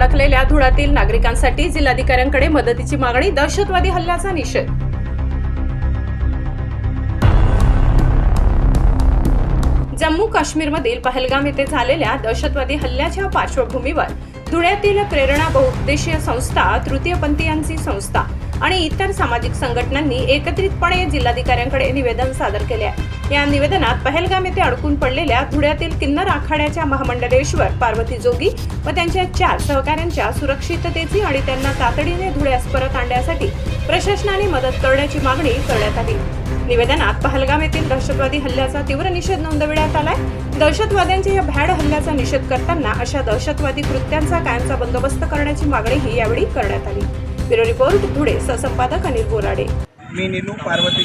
अडकलेल्या धुळातील नागरिकांसाठी जिल्हाधिकाऱ्यांकडे मदतीची मागणी दहशतवादी हल्ल्याचा निषेध. जम्मू काश्मीरमधील पहलगाम येथे झालेल्या दहशतवादी हल्ल्याच्या पार्श्वभूमीवर धुळ्यातील प्रेरणा बहुउद्देशीय संस्था तृतीयपंथीयांची संस्था आणि इतर सामाजिक संघटनांनी एकत्रितपणे जिल्हाधिकाऱ्यांकडे निवेदन सादर केले आहे. या निवेदनात पहलगाम येथे अडकून पडलेल्या धुळ्यातील किन्नर आखाड्याच्या महामंडलेश्वर पार्वती जोगी व त्यांच्या चार सहकाऱ्यांच्या सुरक्षिततेची आणि त्यांना तातडीने धुळ्यास परत आणण्यासाठी प्रशासनाने मदत करण्याची मागणी करण्यात आली. निवेदनात पहलगाम येथील दहशतवादी हल्ल्याचा तीव्र निषेध नोंदविण्यात आलाय. दहशतवाद्यांच्या या भ्याड हल्ल्याचा निषेध करताना अशा दहशतवादी कृत्यांचा कायमचा बंदोबस्त करण्याची मागणीही यावेळी करण्यात आली. ब्युरो रिपोर्ट धुळे सहसंपादक अनिल बोराडे. मी निनू पार्वती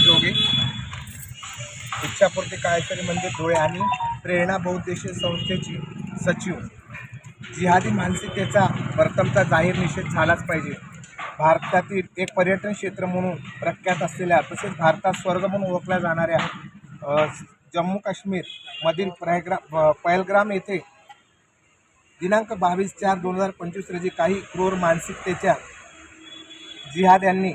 इच्छापूर्ती काळेश्वरी मंदिर म्हणजे धुळे आणि प्रेरणा बहुद्देशीय संस्थेची सचिव. जिहादी मानसिकतेचा प्रथमचा जाहीर निषेध झालाच पाहिजे. भारतातील एक पर्यटन क्षेत्र म्हणून प्रख्यात असलेल्या तसेच भारतात स्वर्ग म्हणून ओळखल्या जाणाऱ्या जम्मू काश्मीरमधील प्रयग्रा पैलग्राम येथे दिनांक बावीस चार दोन हजार पंचवीस रोजी काही क्रूर मानसिकतेच्या जिहाद्यांनी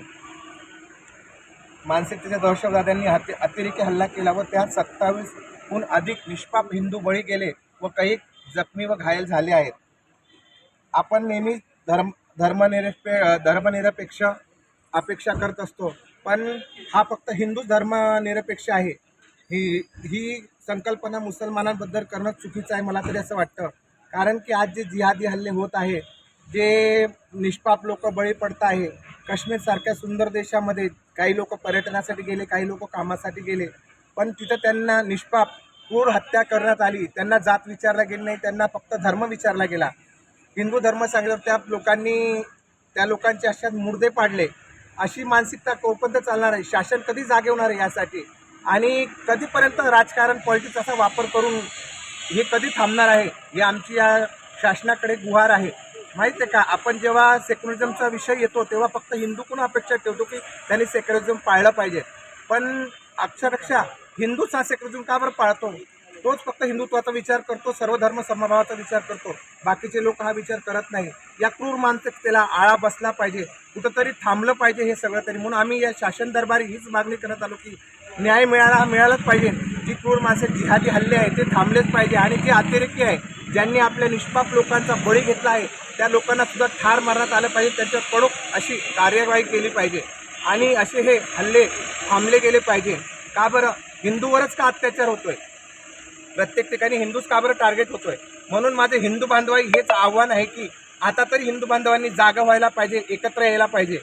मानसिकतेच्या दहशतवाद्यांनी हत्या अतिरेकी हल्ला केला व त्यात सत्तावीसहून अधिक निष्पाप हिंदू बळी गेले व काही जखमी व घायल झाले आहेत. आपण नेहमी धर्म धर्मनिरपे धर्मनिरपेक्ष अपेक्षा करत असतो पण हा फक्त हिंदू धर्मनिरपेक्ष आहे. ही ही संकल्पना मुसलमानांबद्दल करणं चुकीचं आहे मला तरी असं वाटतं. कारण की आज जे जिहादी हल्ले होत आहे जे निष्पाप लोक बळी पडत आहे काश्मीरसारख्या सुंदर देशामध्ये काही लोक पर्यटनासाठी गेले काही लोक कामासाठी गेले पण तिथं त्यांना निष्पाप क्रूर हत्या करण्यात आली. त्यांना जात विचारला गेली नाही त्यांना फक्त धर्म विचारला गेला. हिंदू धर्म सांगितलं त्या लोकांनी त्या लोकांचे अशात मुर्दे पाडले. अशी मानसिकता कोपंत चालणार आहे. शासन कधी जागे होणार आहे यासाठी? आणि कधीपर्यंत राजकारण पॉलिटिक्स वापर करून हे कधी थांबणार आहे? हे आमची या शासनाकडे गुहार आहे. माहिती आहे का? आपण जेव्हा सेक्युलरिझमचा विषय येतो तेव्हा फक्त हिंदूकडून अपेक्षा ठेवतो की त्यांनी सेक्युलरिझम पाळलं पाहिजे. पण अक्षरशः हिंदूच हा सेक्युलरिझम का बरं पाळतो? तोच फक्त हिंदुत्वाचा विचार करतो सर्व धर्म समभावाचा विचार करतो. बाकीचे लोक हा विचार करत नाही. या क्रूर मानसिकतेला आळा बसला पाहिजे. कुठंतरी थांबलं पाहिजे हे सगळं तरी. म्हणून आम्ही या शासन दरबारी हीच मागणी करत आलो की न्याय मिळाला हा मिळालाच पाहिजे. जी क्रूर मानसिक जिहादी हल्ले आहे ते थांबलेच पाहिजे. आणि जे अतिरेकी आहे ज्यांनी आपल्या निष्पाप लोकांचा बळी घेतला आहे त्या लोकांना सुद्धा ठार मारण्यात आलं पाहिजे त्यांच्यावर कडक अशी कार्यवाही केली पाहिजे. आणि असे हे हल्ले थांबले गेले पाहिजे. का बरं? हिंदूवरच का अत्याचार होतोय? प्रत्येक ठिकाणी हिंदूच का बरं टार्गेट होतोय? म्हणून माझे हिंदू बांधवाई हेच आव्हान आहे की आता तरी हिंदू बांधवांनी जागा व्हायला पाहिजे एकत्र यायला पाहिजे.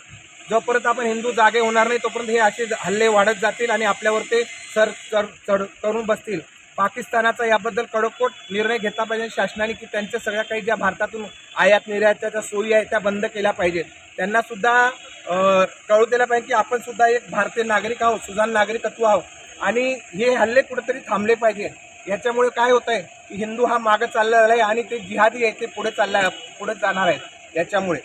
जोपर्यंत आपण हिंदू जागे होणार नाही तोपर्यंत हे असे हल्ले वाढत जातील आणि आपल्यावर ते सर चढ चढ करून बसतील. पाकिस्तानाचा याबद्दल कडकोट निर्णय घेतला पाहिजे. शासनाने की त्यांच्या सगळ्या काही ज्या भारतातून आयात निर्यातच्या ज्या सोयी आहेत त्या बंद केल्या पाहिजेत. त्यांनासुद्धा कळू दिलं पाहिजे की आपण सुद्धा एक भारतीय नागरिक आहोत सुजान नागरिकत्व आहोत. आणि हे हल्ले कुठेतरी थांबले पाहिजे. याच्यामुळे काय होत आहे की हिंदू हा मागं चाललेला आहे आणि ते जिहादी आहे ते पुढे चालला पुढे जाणार आहेत. याच्यामुळे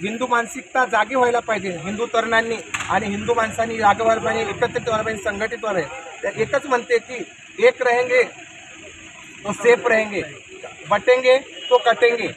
हिंदू मानसिकता जागी व्हायला पाहिजे. हिंदू तरुणांनी आणि हिंदू माणसांनी जागे व्हायला पाहिजे एकत्रित व्हायला पाहिजे संघटित व्हायला पाहिजे. त्या एकच म्हणते की एक रहेंगे तो सेफ रहेंगे. बटेंगे तो कटेंगे.